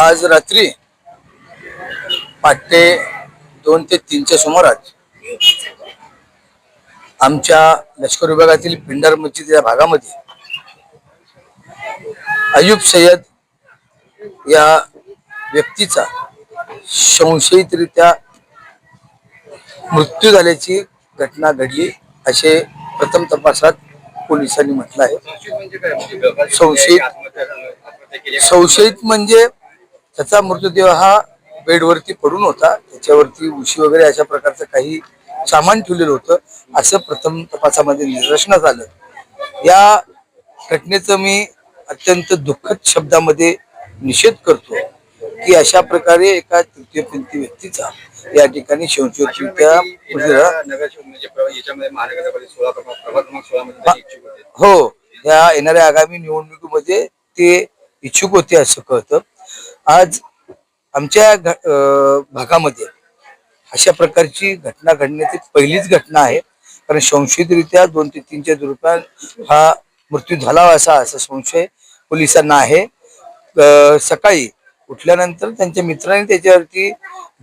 आज रात्री पहाटे दोन ते तीनच्या सुमारास आमच्या लष्कर विभागातील पिंडार मस्जिद या भागामध्ये अयुब सय्यद या व्यक्तीचा संशयितरित्या मृत्यू झाल्याची घटना घडली असे प्रथम तपासात पोलिसांनी म्हटलं आहे. संशयित संशयित म्हणजे त्याचा मृतदेह हा बेडवरती पडून होता. त्याच्यावरती उशी वगैरे अशा प्रकारचं काही सामान ठेवलेलं होतं. असं प्रथम तपासामध्ये निदर्शनास आलं. या घटनेचं मी अत्यंत दुःखद शब्दामध्ये निषेध करतो की अशा प्रकारे एका तृतीयपंथी व्यक्तीचा या ठिकाणी संशयितरित्या हो. या येणाऱ्या आगामी निवडणुकीमध्ये ते इच्छुक होते असं कळतं. आज आमच्या घ- भागामध्ये अशा प्रकारची घटना घडण्याची पहिलीच घटना आहे. कारण संशयितरित्या दोन ते तीनच्या दरम्यान हा मृत्यू झाला असा असा संशय पोलिसांना आहे. सकाळी उठल्यानंतर त्यांच्या मित्रांनी त्याच्यावरती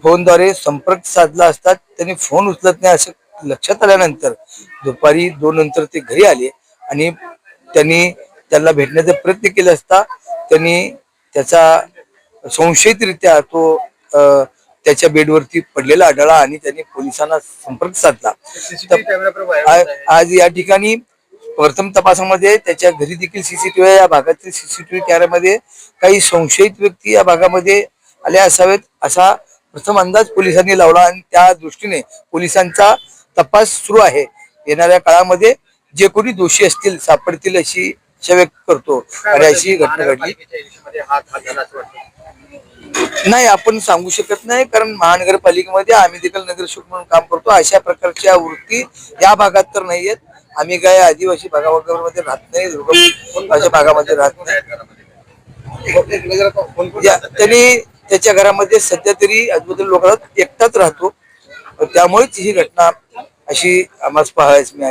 फोनद्वारे संपर्क साधला असता त्यांनी फोन उचलत नाही असं लक्षात आल्यानंतर दुपारी दोन नंतर ते घरी आले आणि त्यांनी त्याला भेटण्याचा प्रयत्न केला असता त्यांनी त्याचा संशयितरित्या तो त्याच्या बेडवरती पडलेला आढळला आणि त्यांनी पोलिसांना संपर्क साधला. आज या ठिकाणी प्रथम तपासामध्ये त्याच्या घरी देखील सीसीटीव्ही या भागातील सीसीटीव्ही कॅमेऱ्यामध्ये काही संशयित व्यक्ती या भागामध्ये आल्या असावेत असा प्रथम अंदाज पोलिसांनी लावला आणि त्या दृष्टीने पोलिसांचा तपास सुरू आहे. येणाऱ्या काळामध्ये जे कोणी दोषी असतील सापडतील अशी व्यक्त करतो. आणि अशी घटना घडली. नाही आपण सांगू शकत नाही कारण महानगरपालिकेमध्ये आम्ही देखील नगरसेवक म्हणून काम करतो. अशा प्रकारच्या वृत्ती या भागात तर नाही आहेत. आम्ही काय आदिवासी भागामध्ये राहत नाही दुर्गम अशा भागामध्ये राहत नाही. त्यांनी त्याच्या घरामध्ये सध्या तरी आजूबाजूला लोकांना एकटाच राहतो. त्यामुळेच ही घटना अशी आम्हाला पाहायला मिळाली.